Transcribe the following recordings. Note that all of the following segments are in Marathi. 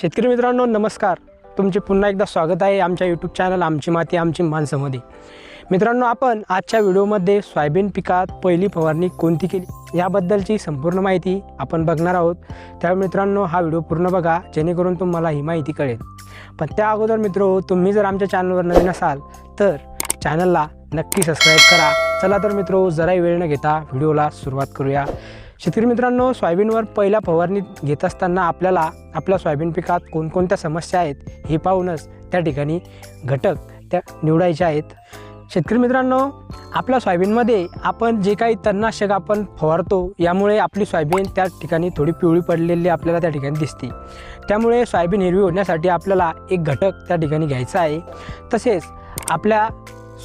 शेतकरी मित्रांनो नमस्कार. तुमचे पुन्हा एकदा स्वागत आहे आमच्या यूट्यूब चॅनल आमची माती आमची माणसामध्ये मित्रांनो आपण आजच्या व्हिडिओमध्ये सोयाबीन पिकात पहिली फवारणी कोणती केली? याबद्दलची संपूर्ण माहिती आपण बघणार आहोत. त्यामुळे मित्रांनो हा व्हिडिओ पूर्ण बघा जेणेकरून तुम्हाला ही माहिती कळेल. पण त्या अगोदर मित्रो तुम्ही जर आमच्या चॅनलवर नवीन असाल तर चॅनलला नक्की सबस्क्राईब करा. चला तर मित्रो जराही वेळ न घेता व्हिडिओला सुरुवात करूया. शेतकरी मित्रांनो सोयाबीनवर पहिल्या फवारणी घेत असताना आपल्याला आपल्या सोयाबीन पिकात कोणकोणत्या समस्या आहेत हे पाहूनच त्या ठिकाणी घटक त्या निवडायचे आहेत. शेतकरी मित्रांनो आपल्या सोयाबीनमध्ये आपण जे काही तणनाशक आपण फवारतो यामुळे आपली सोयाबीन त्या ठिकाणी थोडी पिवळी पडलेली आपल्याला त्या ठिकाणी दिसते. त्यामुळे सोयाबीन हिरवी होण्यासाठी आपल्याला एक घटक त्या ठिकाणी घ्यायचा आहे. तसेच आपल्या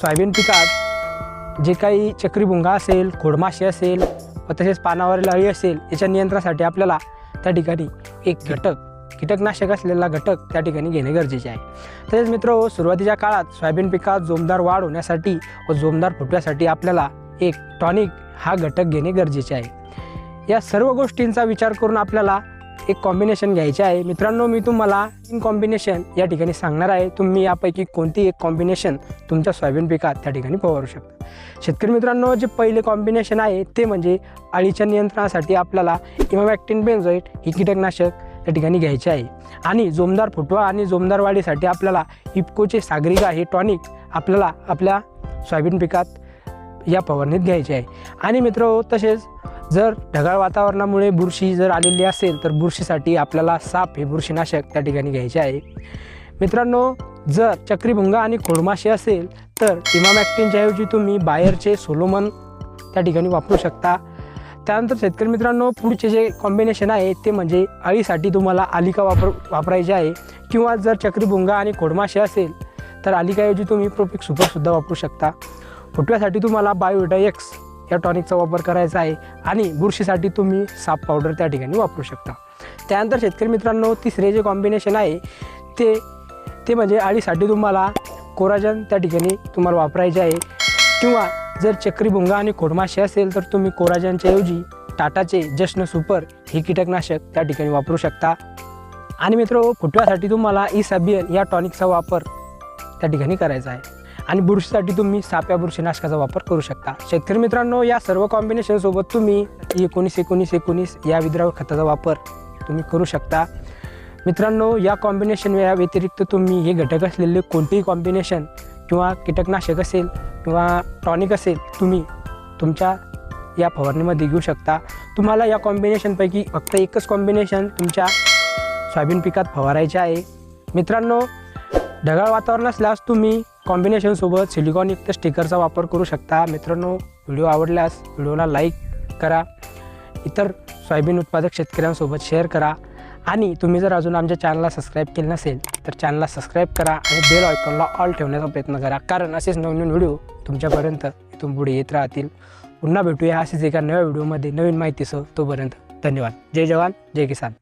सोयाबीन पिकात जे काही चक्रीभुंगा असेल खोडमाशी असेल व तसेच पानावरील अळी असेल याच्या नियंत्रणासाठी आपल्याला त्या ठिकाणी एक घटक. कीटकनाशक असलेला घटक त्या ठिकाणी घेणे गरजेचे आहे. तसेच मित्र सुरुवातीच्या काळात सोयाबीन पिकात जोमदार वाढ होण्यासाठी व जोमदार फुटण्यासाठी आपल्याला एक टॉनिक हा घटक घेणे गरजेचे आहे. या सर्व गोष्टींचा विचार करून आपल्याला एक कॉम्बिनेशन घ्यायचे आहे. मित्रांनो मी तुम्हाला तीन कॉम्बिनेशन या ठिकाणी सांगणार आहे. तुम्ही यापैकी कोणती एक कॉम्बिनेशन तुमच्या सोयाबीन पिकात त्या ठिकाणी फवारू शकता. शेतकरी मित्रांनो जे पहिले कॉम्बिनेशन आहे ते म्हणजे अळीच्या नियंत्रणासाठी आपल्याला इमामॅक्टिन बेन्झोईट ही कीटकनाशक त्या ठिकाणी घ्यायचे आहे. आणि जोमदार फुटवा आणि जोमदार वाढीसाठी आपल्याला इप्कोचे सागरिका हे टॉनिक आपल्याला आपल्या सोयाबीन पिकात या फवारणीत घ्यायचे आहे. आणि मित्र तसेच जर ढगाळ वातावरणामुळे बुरशी जर आलेली असेल तर बुरशीसाठी आपल्याला साप हे बुरशीनाशक त्या ठिकाणी घ्यायचे आहे. मित्रांनो जर चक्रीभुंगा आणि खोडमाशी असेल तर इमामॅक्टिनच्या ऐवजी तुम्ही बायरचे सोलोमन त्या ठिकाणी वापरू शकता. त्यानंतर शेतकरी मित्रांनो पुढचे जे कॉम्बिनेशन आहे ते म्हणजे अळीसाठी तुम्हाला आलिका वापर वापरायची आहे. किंवा जर चक्रीभुंगा आणि खोडमाशी असेल तर आलिकाऐवजी तुम्ही प्रोपिक सुपरसुद्धा वापरू शकता. फुटव्यासाठी तुम्हाला बायोटा एक्स या टॉनिकचा वापर करायचा आहे आणि बुरशीसाठी तुम्ही साप पावडर त्या ठिकाणी वापरू शकता. त्यानंतर शेतकरी मित्रांनो तिसरे जे कॉम्बिनेशन आहे ते ते म्हणजे आळीसाठी तुम्हाला कोराजन त्या ठिकाणी तुम्हाला वापरायचे आहे. किंवा जर चक्रीभुंगा आणि खोडमाशी असेल तर तुम्ही कोराजनच्या ऐवजी टाटाचे जश्न सुपर हे कीटकनाशक त्या ठिकाणी वापरू शकता. आणि मित्र फुटव्यासाठी तुम्हाला इसाबियन या टॉनिकचा वापर त्या ठिकाणी करायचा आहे. आणि बुरशीसाठी तुम्ही साप्या बुरशीनाशकाचा वापर करू शकता. शेतकरी मित्रांनो या सर्व कॉम्बिनेशनसोबत तुम्ही एकोणीस एकोणीस एकोणीस या विद्रावक खताचा वापर तुम्ही करू शकता. मित्रांनो या कॉम्बिनेशन या व्यतिरिक्त तुम्ही हे घटक असलेले कोणतेही कॉम्बिनेशन किंवा कीटकनाशक असेल किंवा टॉनिक असेल तुम्ही तुमच्या या फवारणीमध्ये घेऊ शकता. तुम्हाला या कॉम्बिनेशनपैकी फक्त एकच कॉम्बिनेशन तुमच्या सोयाबीन पिकात फवारायचे आहे. मित्रांनो ढगाळ वातावरण असल्यास तुम्ही कॉम्बिनेशनसोबत सिलिकॉनयुक्त स्टिकरचा वापर करू शकता. मित्रांनो व्हिडिओ आवडल्यास व्हिडिओला लाईक करा. इतर सोयाबीन उत्पादक शेतकऱ्यांसोबत शेअर करा. आणि तुम्ही जर अजून आमच्या चॅनलला सबस्क्राईब केलं नसेल तर चॅनलला सबस्क्राईब करा आणि बेल आयकॉनला ऑल ठेवण्याचा प्रयत्न करा. कारण असेच नवनवीन व्हिडिओ तुमच्यापर्यंत इथून पुढे येत राहतील. पुन्हा भेटूया असेच एका नव्या व्हिडिओमध्ये नवीन माहितीसह तोपर्यंत धन्यवाद. जय जवान जय किसान.